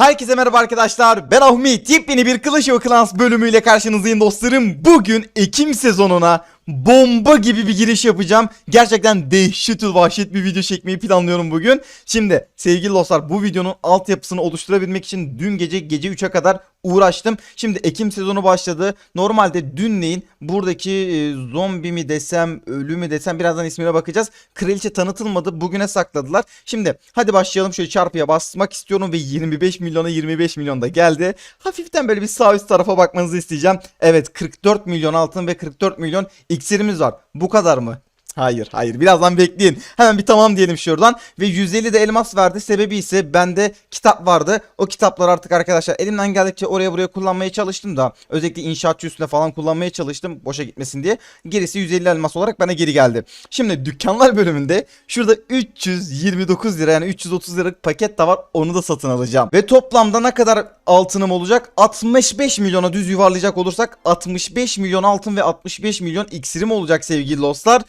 Herkese merhaba arkadaşlar. Ben Ahmet. Yepyeni bir Clash of Clans bölümüyle karşınızdayım dostlarım. Bugün Ekim sezonuna bomba gibi bir giriş yapacağım. Gerçekten dehşet vahşet bir video çekmeyi planlıyorum bugün. Şimdi sevgili dostlar bu videonun altyapısını oluşturabilmek için dün gece gece 3'e kadar uğraştım. Şimdi Ekim sezonu başladı. Normalde dünleyin buradaki e, zombi mi desem ölü mü desem birazdan ismine bakacağız. Kraliçe tanıtılmadı. Bugüne sakladılar. Şimdi hadi başlayalım. Şöyle çarpıya basmak istiyorum ve 25 milyona 25 milyon da geldi. Hafiften böyle bir sağ üst tarafa bakmanızı isteyeceğim. Evet 44 milyon altın ve 44 milyon iksirimiz var. Bu kadar mı? Hayır hayır birazdan bekleyin. Hemen bir tamam diyelim şuradan. Ve 150 de elmas verdi. Sebebi ise bende kitap vardı. O kitaplar artık arkadaşlar elimden geldikçe oraya buraya kullanmaya çalıştım da. Özellikle inşaatçı üstüne falan kullanmaya çalıştım. Boşa gitmesin diye. Gerisi 150 elmas olarak bana geri geldi. Şimdi dükkanlar bölümünde şurada 329 lira yani 330 liralık paket de var. Onu da satın alacağım. Ve toplamda ne kadar altınım olacak? 65 milyona düz yuvarlayacak olursak 65 milyon altın ve 65 milyon iksirim olacak sevgili dostlar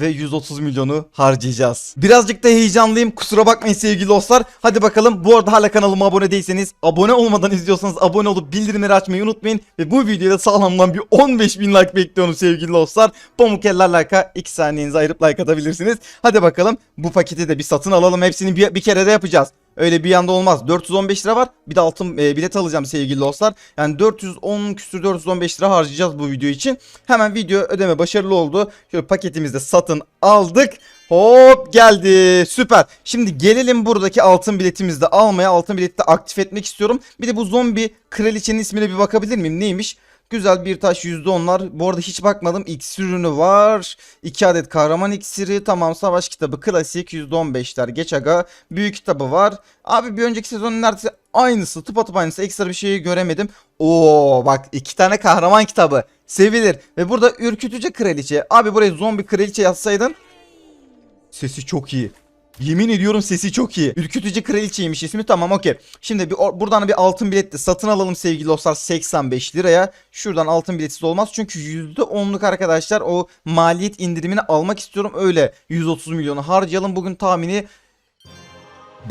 ve 130 milyonu harcayacağız. Birazcık da heyecanlıyım. Kusura bakmayın sevgili dostlar. Hadi bakalım. Bu arada hala kanalıma abone değilseniz, abone olmadan izliyorsanız abone olup bildirimleri açmayı unutmayın. Ve bu videoda sağlamdan bir 15 bin like bekliyorum sevgili dostlar. Pamuk eller like'a 2 saniyenizi ayırıp like atabilirsiniz. Hadi bakalım. Bu paketi de bir satın alalım. Hepsini bir, bir kere de yapacağız. Öyle bir anda olmaz. 415 lira var. Bir de altın e, bilet alacağım sevgili dostlar. Yani 410 küsür 415 lira harcayacağız bu video için. Hemen video ödeme başarılı oldu. Şöyle paketimizde satın aldık. Hop geldi. Süper. Şimdi gelelim buradaki altın biletimizi de almaya. Altın bileti de aktif etmek istiyorum. Bir de bu zombi kraliçenin ismine bir bakabilir miyim? Neymiş? Güzel bir taş %10'lar. Bu arada hiç bakmadım. İksir ürünü var. 2 adet kahraman iksiri. Tamam savaş kitabı klasik %15'ler. Geç aga. Büyük kitabı var. Abi bir önceki sezonun neredeyse aynısı. Tıpatıp aynısı. Ekstra bir şey göremedim. Oo bak iki tane kahraman kitabı. Sevilir. Ve burada ürkütücü kraliçe. Abi buraya zombi kraliçe yazsaydın. Sesi çok iyi. Yemin ediyorum sesi çok iyi. Ürkütücü kraliçeymiş ismi tamam okey. Şimdi bir buradan bir altın bilet de satın alalım sevgili dostlar 85 liraya. Şuradan altın biletsiz olmaz çünkü %10'luk arkadaşlar o maliyet indirimini almak istiyorum. Öyle 130 milyonu harcayalım bugün tahmini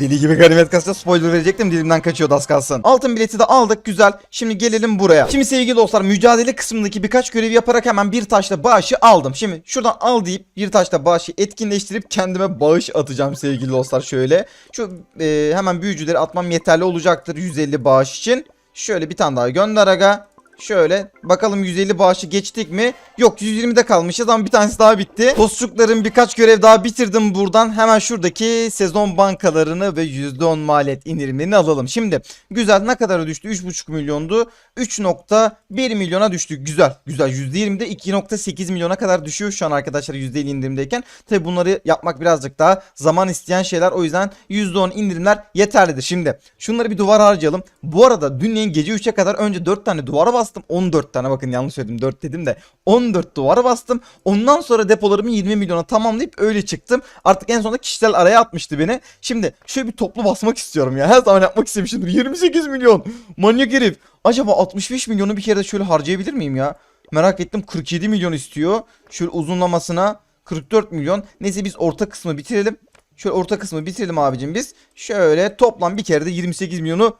Deli gibi ganimet kasacağız. Spoiler verecektim dilimden kaçıyordu az kalsın. Altın bileti de aldık güzel. Şimdi gelelim buraya. Şimdi sevgili dostlar mücadele kısmındaki birkaç görev yaparak hemen bir taşla bağışı aldım. Şimdi şuradan al deyip bir taşla bağışı etkinleştirip kendime bağış atacağım sevgili dostlar şöyle. Şu e, hemen büyücüleri atmam yeterli olacaktır 150 bağış için. Şöyle bir tane daha gönder aga. Şöyle bakalım 150 bağışı geçtik mi? Yok 120'de kalmışız ama bir tanesi daha bitti. Tostçukların birkaç görev daha bitirdim buradan. Hemen şuradaki sezon bankalarını ve %10 maliyet indirimlerini alalım. Şimdi güzel ne kadar düştü? 3,5 milyondu. 3.1 milyona düştü. Güzel. Güzel. %20'de 2.8 milyona kadar düşüyor şu an arkadaşlar %50 indirimdeyken. Tabi bunları yapmak birazcık daha zaman isteyen şeyler. O yüzden %10 indirimler yeterlidir. Şimdi şunları bir duvar harcayalım. Bu arada dünleyin gece 3'e kadar önce 4 tane duvara bastım. 14 tane bakın yanlış söyledim 4 dedim de 14 duvara bastım. Ondan sonra depolarımı 20 milyona tamamlayıp öyle çıktım. Artık en sonunda kişisel araya atmıştı beni. Şimdi şöyle bir toplu basmak istiyorum ya. Her zaman yapmak istemişimdir. 28 milyon. Manyak herif. Acaba 65 milyonu bir kere de şöyle harcayabilir miyim ya? Merak ettim 47 milyon istiyor. Şöyle uzunlamasına 44 milyon. Neyse biz orta kısmı bitirelim. Şöyle orta kısmı bitirelim abicim biz. Şöyle toplam bir kere de 28 milyonu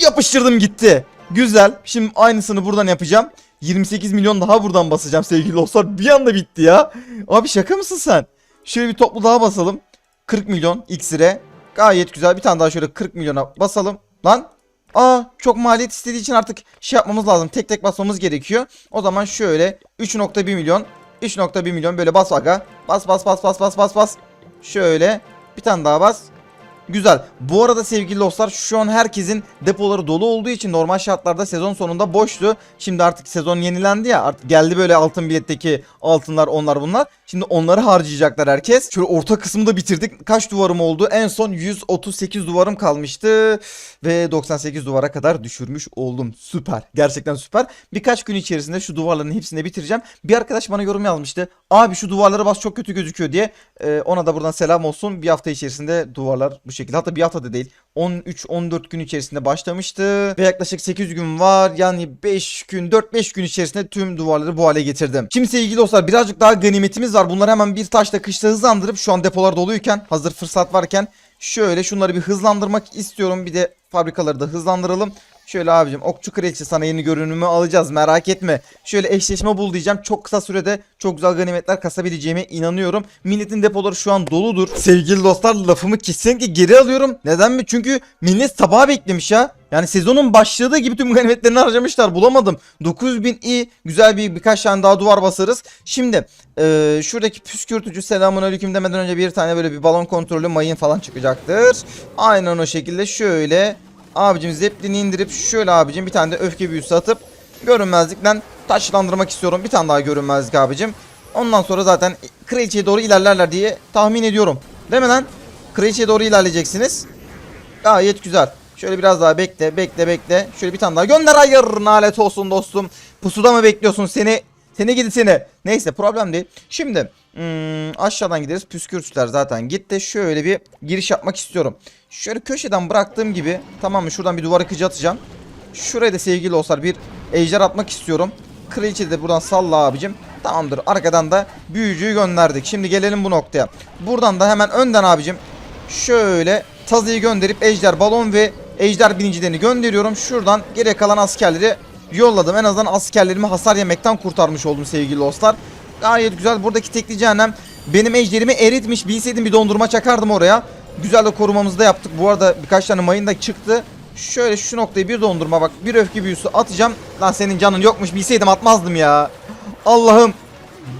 yapıştırdım gitti. Güzel. Şimdi aynısını buradan yapacağım. 28 milyon daha buradan basacağım sevgili dostlar. Bir anda bitti ya. Abi şaka mısın sen? Şöyle bir toplu daha basalım. 40 milyon iksire. Gayet güzel. Bir tane daha şöyle 40 milyona basalım. Lan. Aa çok maliyet istediği için artık şey yapmamız lazım. Tek tek basmamız gerekiyor. O zaman şöyle 3.1 milyon. 3.1 milyon böyle bas aga. Bas bas bas bas bas bas bas. Şöyle bir tane daha bas. Güzel. Bu arada sevgili dostlar şu an herkesin depoları dolu olduğu için normal şartlarda sezon sonunda boştu. Şimdi artık sezon yenilendi ya artık geldi böyle altın biletteki altınlar onlar bunlar. Şimdi onları harcayacaklar herkes. Şöyle orta kısmı da bitirdik. Kaç duvarım oldu? En son 138 duvarım kalmıştı. Ve 98 duvara kadar düşürmüş oldum. Süper. Gerçekten süper. Birkaç gün içerisinde şu duvarların hepsini bitireceğim. Bir arkadaş bana yorum yazmıştı. Abi şu duvarlara bas çok kötü gözüküyor diye. Ee, ona da buradan selam olsun. Bir hafta içerisinde duvarlar bu şekilde. Hatta bir hafta da değil. 13-14 gün içerisinde başlamıştı. Ve yaklaşık 8 gün var. Yani 5 gün 4-5 gün içerisinde tüm duvarları bu hale getirdim. Şimdi sevgili dostlar birazcık daha ganimetimiz var. Bunları hemen bir taşla kışla hızlandırıp şu an depolar doluyken hazır fırsat varken Şöyle şunları bir hızlandırmak istiyorum. Bir de fabrikaları da hızlandıralım. Şöyle abicim okçu kraliçe sana yeni görünümü alacağız merak etme. Şöyle eşleşme bul diyeceğim. Çok kısa sürede çok güzel ganimetler kasabileceğime inanıyorum. Milletin depoları şu an doludur. Sevgili dostlar lafımı kesinlikle geri alıyorum. Neden mi? Çünkü millet sabaha beklemiş ya. Yani sezonun başladığı gibi tüm ganimetlerini harcamışlar. Bulamadım. 9000 i güzel bir birkaç tane daha duvar basarız. Şimdi eee, şuradaki püskürtücü selamun aleyküm demeden önce bir tane böyle bir balon kontrolü mayın falan çıkacaktır. Aynen o şekilde şöyle Abicim zeplini indirip şöyle abicim bir tane de öfke büyüsü atıp görünmezlikten taşlandırmak istiyorum. Bir tane daha görünmezlik abicim. Ondan sonra zaten kraliçeye doğru ilerlerler diye tahmin ediyorum. Değil mi lan? Kraliçeye doğru ilerleyeceksiniz. Gayet güzel. Şöyle biraz daha bekle bekle bekle. Şöyle bir tane daha gönder hayır nalet olsun dostum. Pusuda mı bekliyorsun seni? Seni gidi seni. Neyse problem değil. Şimdi hmm, aşağıdan gideriz. Püskürtüler zaten gitti. Şöyle bir giriş yapmak istiyorum. Şöyle köşeden bıraktığım gibi tamam mı? Şuradan bir duvar akıcı atacağım. Şuraya da sevgili olsar bir ejder atmak istiyorum. Kraliçe de buradan salla abicim. Tamamdır. Arkadan da büyücüyü gönderdik. Şimdi gelelim bu noktaya. Buradan da hemen önden abicim. Şöyle tazıyı gönderip ejder balon ve ejder binicilerini gönderiyorum. Şuradan geriye kalan askerleri yolladım. En azından askerlerimi hasar yemekten kurtarmış oldum sevgili dostlar. Gayet güzel. Buradaki tekli cehennem benim ejderimi eritmiş. Bilseydim bir dondurma çakardım oraya. Güzel de korumamızı da yaptık. Bu arada birkaç tane mayın da çıktı. Şöyle şu noktayı bir dondurma bak. Bir öfke büyüsü atacağım. Lan senin canın yokmuş. Bilseydim atmazdım ya. Allah'ım.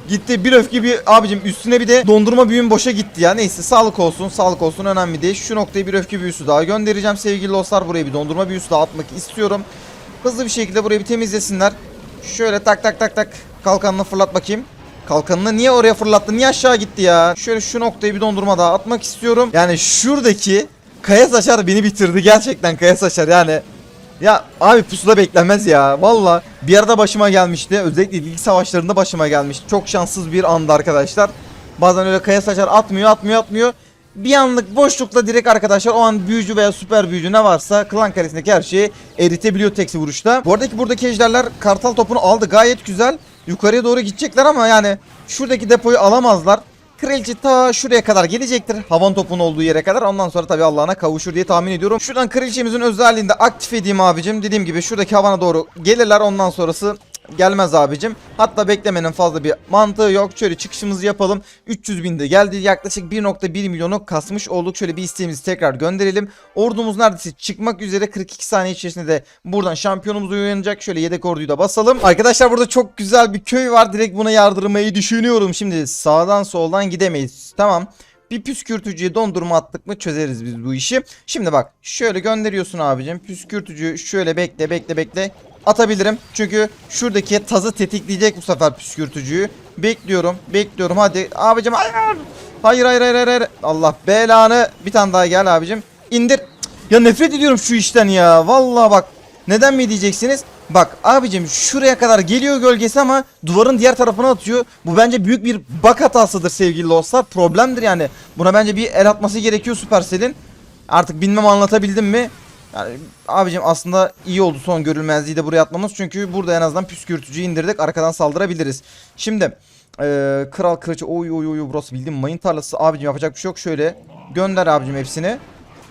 Gitti bir öfke bir abicim üstüne bir de dondurma büyüm boşa gitti ya. Neyse sağlık olsun sağlık olsun önemli değil. Şu noktaya bir öfke büyüsü daha göndereceğim sevgili dostlar. Buraya bir dondurma büyüsü daha atmak istiyorum. Hızlı bir şekilde burayı bir temizlesinler. Şöyle tak tak tak tak kalkanını fırlat bakayım. Kalkanını niye oraya fırlattı? Niye aşağı gitti ya? Şöyle şu noktayı bir dondurma daha atmak istiyorum. Yani şuradaki Kaya Saçar beni bitirdi gerçekten Kaya Saçar yani. Ya abi pusuda beklenmez ya. Valla bir arada başıma gelmişti. Özellikle ilk savaşlarında başıma gelmişti. Çok şanssız bir anda arkadaşlar. Bazen öyle Kaya Saçar atmıyor atmıyor atmıyor. Bir anlık boşlukla direkt arkadaşlar o an büyücü veya süper büyücü ne varsa klan karesindeki her şeyi eritebiliyor tek vuruşta. Bu aradaki buradaki ejderler kartal topunu aldı gayet güzel. Yukarıya doğru gidecekler ama yani şuradaki depoyu alamazlar. Kraliçe ta şuraya kadar gelecektir. Havan topunun olduğu yere kadar. Ondan sonra tabii Allah'ına kavuşur diye tahmin ediyorum. Şuradan kraliçemizin özelliğini de aktif edeyim abicim. Dediğim gibi şuradaki havana doğru gelirler. Ondan sonrası gelmez abicim. Hatta beklemenin fazla bir mantığı yok. Şöyle çıkışımızı yapalım. 300 binde geldi. Yaklaşık 1.1 milyonu kasmış olduk. Şöyle bir isteğimizi tekrar gönderelim. Ordumuz neredeyse çıkmak üzere 42 saniye içerisinde de buradan şampiyonumuz uyanacak. Şöyle yedek orduyu da basalım. Arkadaşlar burada çok güzel bir köy var. Direkt buna yardırmayı düşünüyorum. Şimdi sağdan soldan gidemeyiz. Tamam. Bir püskürtücüye dondurma attık mı çözeriz biz bu işi. Şimdi bak şöyle gönderiyorsun abicim. Püskürtücü şöyle bekle bekle bekle. Atabilirim. Çünkü şuradaki tazı tetikleyecek bu sefer püskürtücüyü. Bekliyorum. Bekliyorum. Hadi abicim hayır. Hayır hayır hayır hayır. Allah belanı. Bir tane daha gel abicim. İndir. Ya nefret ediyorum şu işten ya. Vallahi bak. Neden mi diyeceksiniz? Bak abicim şuraya kadar geliyor gölgesi ama duvarın diğer tarafına atıyor. Bu bence büyük bir bak hatasıdır sevgili dostlar. Problemdir yani. Buna bence bir el atması gerekiyor Supercell'in. Artık bilmem anlatabildim mi? Yani abicim aslında iyi oldu son görülmezliği de buraya atmamız. Çünkü burada en azından püskürtücüyü indirdik. Arkadan saldırabiliriz. Şimdi eee, kral kılıcı oy oy oy burası bildiğin mayın tarlası. Abicim yapacak bir şey yok. Şöyle gönder abicim hepsini.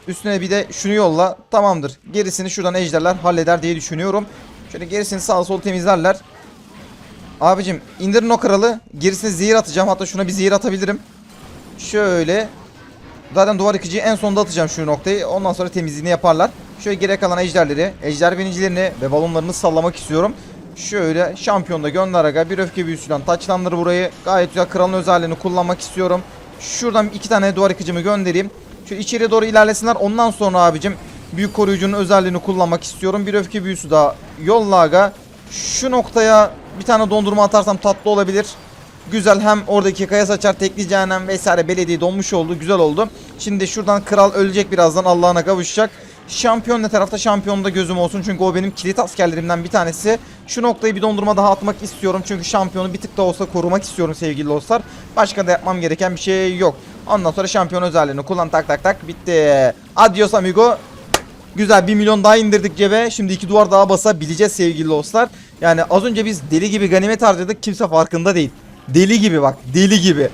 Üstüne bir de şunu yolla. Tamamdır. Gerisini şuradan ejderler halleder diye düşünüyorum. Şöyle gerisini sağa sol temizlerler. Abicim indirin o kralı. Gerisine zehir atacağım. Hatta şuna bir zehir atabilirim. Şöyle. Zaten duvar yıkıcıyı en sonda atacağım şu noktayı. Ondan sonra temizliğini yaparlar. Şöyle geriye kalan ejderleri, ejder binicilerini ve balonlarını sallamak istiyorum. Şöyle şampiyonda gönder. Bir öfke büyüsüyle taçlandır burayı. Gayet güzel kralın özelliğini kullanmak istiyorum. Şuradan iki tane duvar yıkıcımı göndereyim. Şöyle içeriye doğru ilerlesinler. Ondan sonra abicim büyük koruyucunun özelliğini kullanmak istiyorum. Bir öfke büyüsü daha yolla aga. Şu noktaya bir tane dondurma atarsam tatlı olabilir. Güzel hem oradaki kaya saçar tekli cehennem vesaire belediye donmuş oldu. Güzel oldu. Şimdi şuradan kral ölecek birazdan Allah'ına kavuşacak. Şampiyon ne tarafta şampiyonda gözüm olsun. Çünkü o benim kilit askerlerimden bir tanesi. Şu noktayı bir dondurma daha atmak istiyorum. Çünkü şampiyonu bir tık da olsa korumak istiyorum sevgili dostlar. Başka da yapmam gereken bir şey yok. Ondan sonra şampiyon özelliğini kullan tak tak tak bitti. Adios amigo. Güzel 1 milyon daha indirdik cebe. Şimdi iki duvar daha basabileceğiz sevgili dostlar. Yani az önce biz deli gibi ganimet harcadık. Kimse farkında değil. Deli gibi bak. Deli gibi.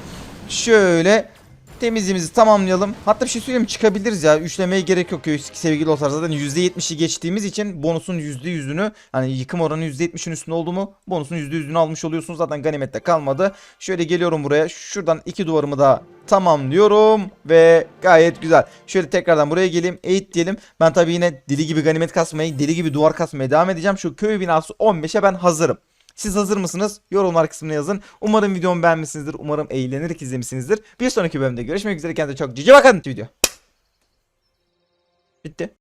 Şöyle. Temizliğimizi tamamlayalım. Hatta bir şey söyleyeyim çıkabiliriz ya. Üçlemeye gerek yok sevgili dostlar. Zaten %70'i geçtiğimiz için bonusun %100'ünü hani yıkım oranı %70'in üstünde oldu mu bonusun %100'ünü almış oluyorsunuz. Zaten ganimette kalmadı. Şöyle geliyorum buraya. Şuradan iki duvarımı da tamamlıyorum ve gayet güzel. Şöyle tekrardan buraya geleyim. Eğit diyelim. Ben tabii yine deli gibi ganimet kasmayı, deli gibi duvar kasmaya devam edeceğim. Şu köy binası 15'e ben hazırım. Siz hazır mısınız? Yorumlar kısmına yazın. Umarım videomu beğenmişsinizdir. Umarım eğlenerek izlemişsinizdir. Bir sonraki bölümde görüşmek üzere. Kendinize çok cici bakın video. Bitti.